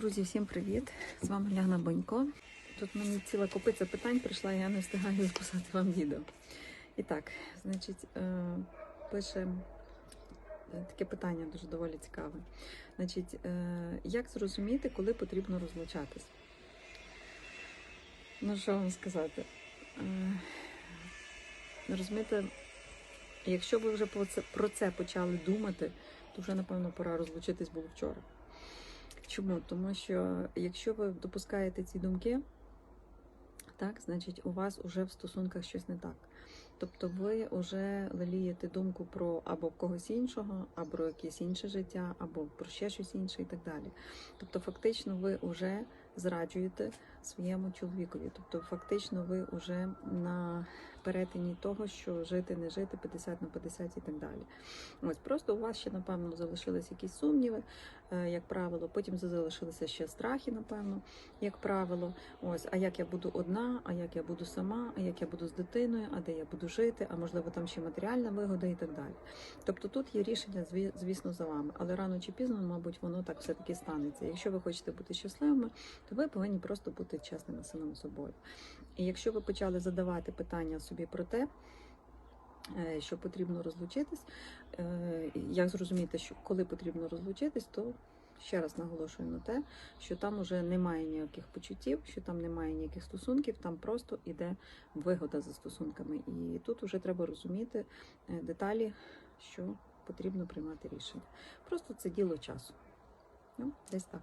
Друзі, всім привіт! З вами Ляна Бонько. Тут мені ціла копиця питань прийшла, я не встигаю записати вам відео. І так, значить, е, пише е, таке питання дуже доволі цікаве. Значить, е, як зрозуміти, коли потрібно розлучатись? Ну, що вам сказати? Розумієте, якщо ви вже про це почали думати, то вже, напевно, пора розлучитись було вчора. Чому? Тому що якщо ви допускаєте ці думки, так, значить у вас вже в стосунках щось не так. Тобто ви вже лелієте думку про або когось іншого, або про якесь інше життя, або про ще щось інше і так далі. Тобто, фактично, ви вже зраджуєте своєму чоловікові. Тобто, фактично, ви вже на перетині того, що жити, не жити, 50 на 50 і так далі. Ось просто у вас ще, напевно, залишились якісь сумніви, е, як правило. Потім залишилися ще страхи, напевно, як правило. Ось, а як я буду одна, а як я буду сама, а як я буду з дитиною, а де я буду жити, а можливо там ще матеріальна вигода і так далі. Тобто тут є рішення, зві- звісно, за вами, але рано чи пізно, мабуть, воно так все-таки станеться. Якщо ви хочете бути щасливими, то ви повинні просто бути чесними самим собою. І якщо ви почали задавати питання собі про те, е, що потрібно розлучитись, е, як зрозуміти, що коли потрібно розлучитись, то ще раз наголошую на те, що там уже немає ніяких почуттів, що там немає ніяких стосунків, там просто іде вигода за стосунками. І тут вже треба розуміти е, деталі, що потрібно приймати рішення. Просто це діло часу. Ну, десь так.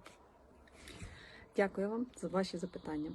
Дякую вам за ваші запитання.